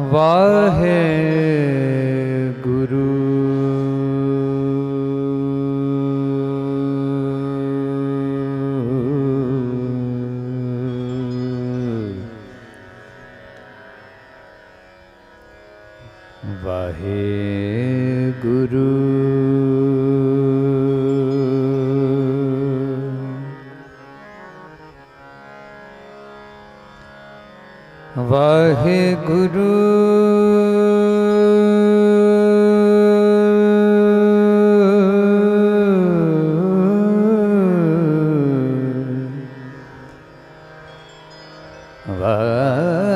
ਵਾਹੇ ਵਾਹਿਗੁਰੂ। ਵਾਹਿਗੁਰੂ।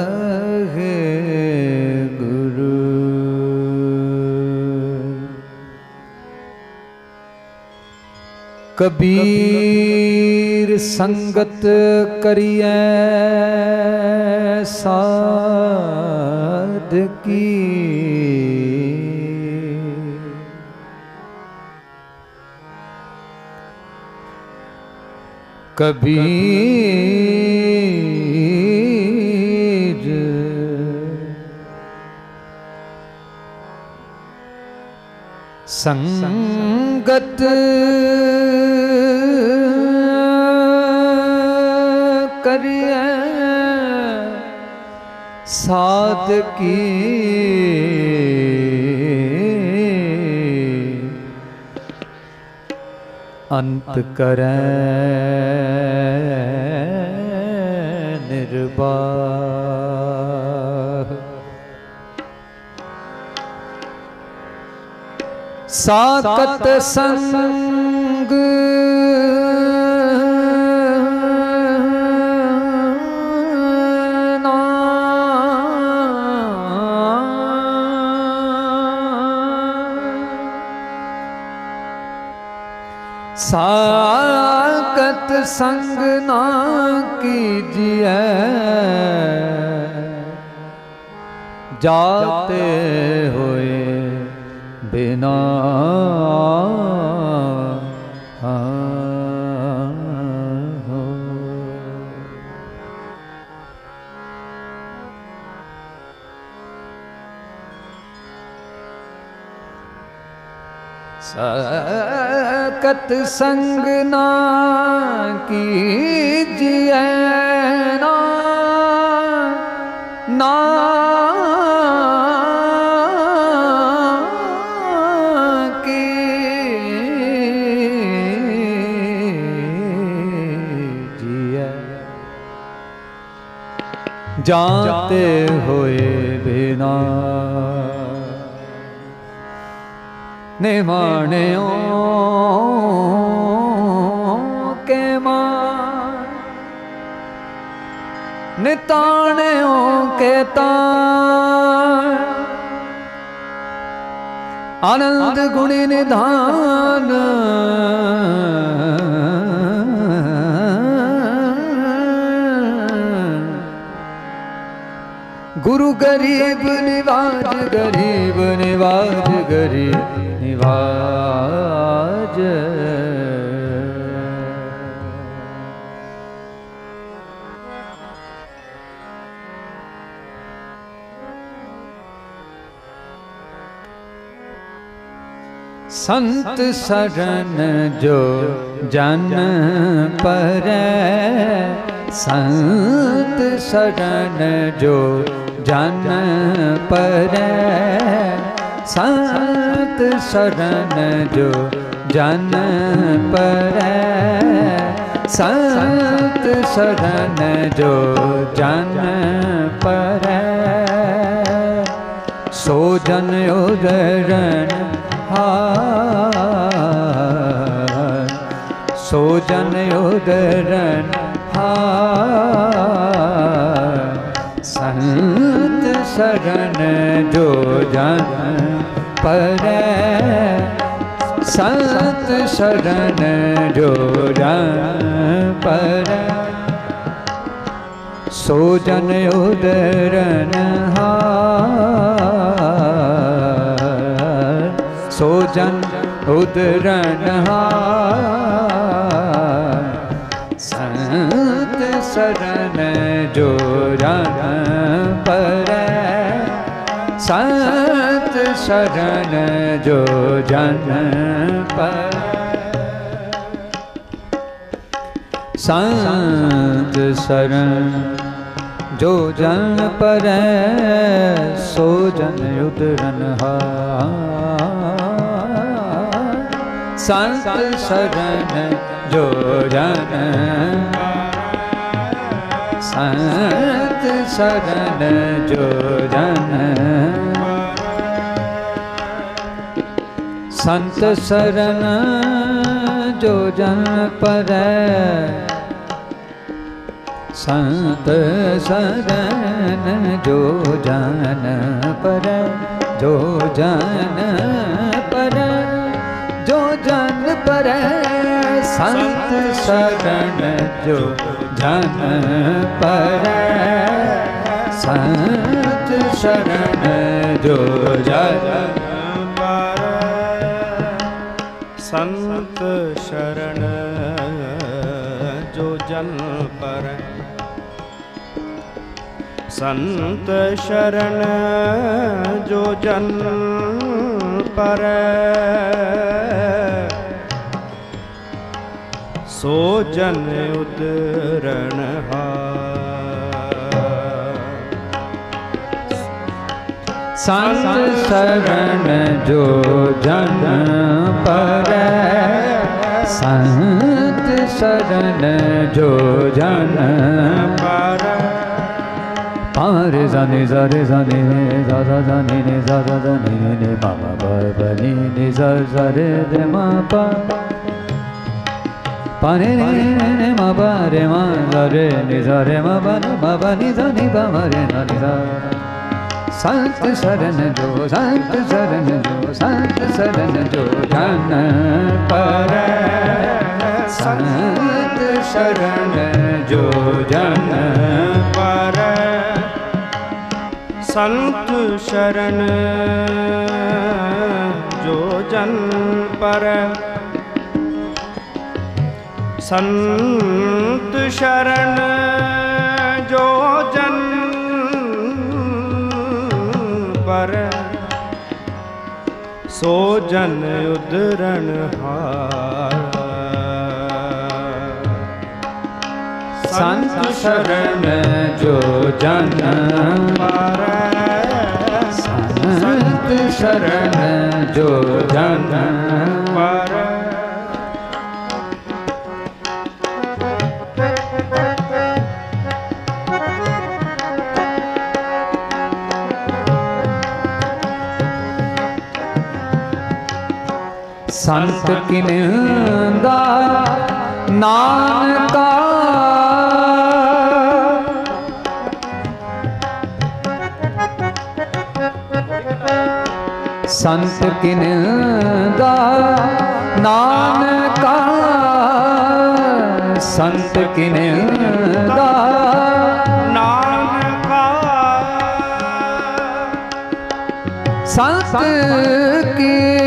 ਕਬੀਰ ਸੰਗਤ ਕਰੀਐ। ਸਾਧ ਕੀ? ਕਬੀਰ ਸੰਗਤ ਕਰੀਐ ਸਾਧ ਕੀ? ਅੰਤ ਕਰੈ ਨਿਰਬਾਹ। ਸਾਕਤ ਸੰਗ ਸਾਕਤ ਸੰਗ ਨਾ ਕੀਜੀਐ। ਜਾਤੇ ਹੋਏ ਬਿਨਾ ਸਕਤ ਸੰਗ ਨਾ ਕੀਜੀਐ ਨਾ। ਨਾ। ਕੀਜੀਐ। ਜਾਤੇ ਹੋਏ ਬਿਨਾ। ਨਿਮਾਣਿਓ ਨਿਤਾਣਿਓ ਕੇ ਤਾਣ। ਆਨੰਦ ਗੁਣੀ ਨਿਧਾਨ। ਗੁਰੂ ਗਰੀਬ ਨਿਵਾਜ ਗਰੀਬ ਨਿਵਾਜ ਗਰੀਬ ਨਿਵਾਜ। ਸੰਤ ਸਰਨ ਜੋ ਜਨ ਪਰੈ। ਸੰਤ ਸਰਨ ਜੋ ਜਨ ਪਰੈ। ਸੰਤ ਸਰਨ ਜੋ ਜਨ ਪਰੈ। ਸੰਤ ਸਰਨ ਜੋ ਜਨ ਪਰੈ। ਸੋ ਜਨ ਉਦਰਨ ਹਾਰ ਸੋ ਜਨ ਉਦਰਨ ਹਾਰ ਸੰਤ ਸਰਨ ਜੋ ਜਨ ਪਰੈ। ਸੰਤ ਸਰਨ ਜੋ ਜਨ ਪਰੈ। ਸੋ ਜਨ ਉਦਰਨ ਹਾਰ ਰਨਹਾਰ ਸੰਤ ਸਰਨ ਜੋ ਰਣ ਪਰੈ, ਸੰਤ ਸਰਨ ਜੋ ਜਨ ਪਰੈ। ਸੰਤ ਸਰਨ ਜੋ ਜਨ ਪਰੈ, ਸੋ ਜਨ ਉਦਰਨ ਹਾਰ ਸੰਤ ਸਰਣ ਜੋ ਜਨ। ਸੰਤ ਸਰਣ ਜੋ ਜਨ। ਸੰਤ ਸਰਣ ਜੋ ਜਨ ਪਰੈ। ਸੰਤ ਸਰਣ ਜੋ ਜਨ ਪਰੈ। ਜੋ ਜਨ ਜਨ ਪਰੈ, ਸੰਤ ਸਦਨ ਜੋ ਜਨ ਪਰੈ। ਸੰਤ ਸ਼ਰਨ ਜੋ ਜਨ ਸੰਤ ਸ਼ਰਨ ਜੋ ਜਨ ਪਰ। ਸੰਤ ਸ਼ਰਨ ਜੋ ਜਨ ਪਰ। ਸੋ ਜਨ ਉਦਰਣ ਹਾਰ ਸੰਤ ਸਰਣ ਜੋ ਜਨ ਪਰੈ ਸੰਤ ਸਰਣ ਜੋ ਜਨ ਪਰੈ re za ne za re za ne ne za za za ne ne za za za ne ne ne ma ma ba ba ni ne za za re de ma pa pa re re re re ma pa re ma la re ni sa re ma pa ni ma pa ni sa ni pa ma re na ni sa ਸੰਤ ਸਰਨ ਜੋ ਸੰਤ ਸਰਨ ਜੋ ਸੰਤ ਸਰਨ ਜੋ ਧਨ ਪਰ ਸੰਤ ਸਰਨ ਜੋ ਜਨ ਪਰ ਸੰਤ ਸ਼ਰਨ ਜੋ ਜਨ ਪਰ ਸੰਤ ਸ਼ਰਨ ਜੋ ਜਨ ਪਰ ਸੋ ਜਨ ਉਦਰਣ ਹਾਰ। ਸੰਤ ਸ਼ਰਨ ਜੋ ਜਨ ਪਰ ਸੰਤ ਸ਼ਰਨ ਜੋ ਜਨ ਪਰ ਸੰਤ ਕਿਨ ਦਾ ਨਾਨਕਾ। ਸੰਤ ਕਿਨ ਦਾ ਨਾਨਕਾ। ਸੰਤ ਕਿਨ ਦਾ ਸੰਤ ਕੀ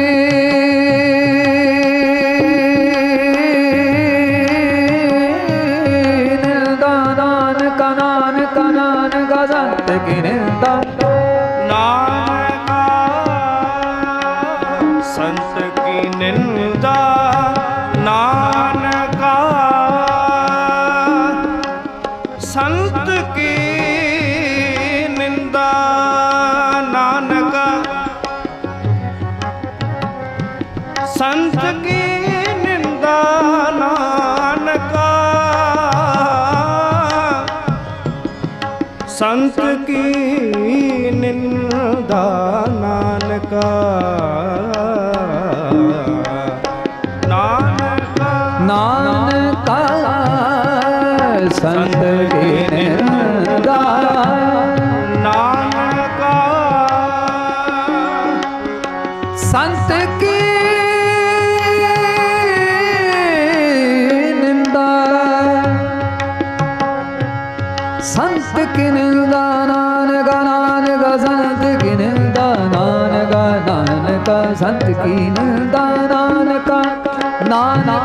ਨਾਨਕਾ ਸੰਤ ਗਿਨਦਾ ਨਾਨਕਾ। ਸੰਤ ਕੀ ਨਿੰਦਾ। ਸੰਤ ਕੀ ਨਿੰਦਾ ਨਾਨਕਾ ਨਾਨਕਾ ਸੰਤ ਸੰਤ ਕੀ ਨਿੰਦਾ ਨਾਨਕਾ। Nanak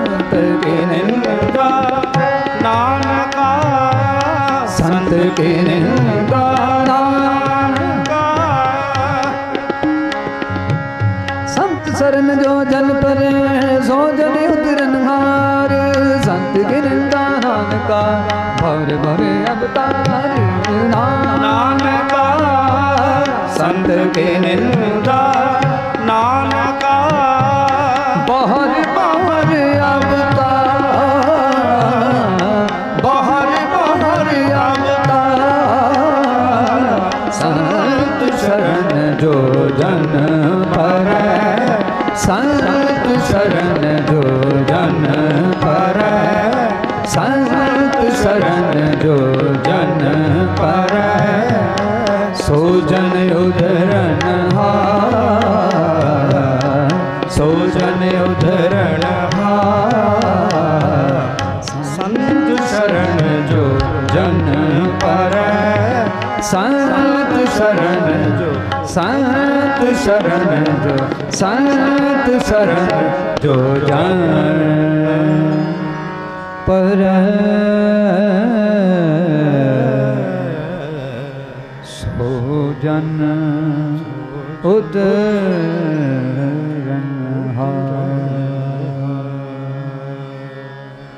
Santa Kinenda, Nanaka, Santa Kinenda. ਨਾਨਕਾ ਭਵਰ ਭਰੇ ਅਵਤਾਰ ਨਾਨਕਾ ਸੰਤ ਕੇ ਨਿਲ ਸੰਤ ਸ਼ਰਨ ਜੋ ਸੰਤ ਸ਼ਰਨ ਜੋ ਜਾਣ। ਪਰ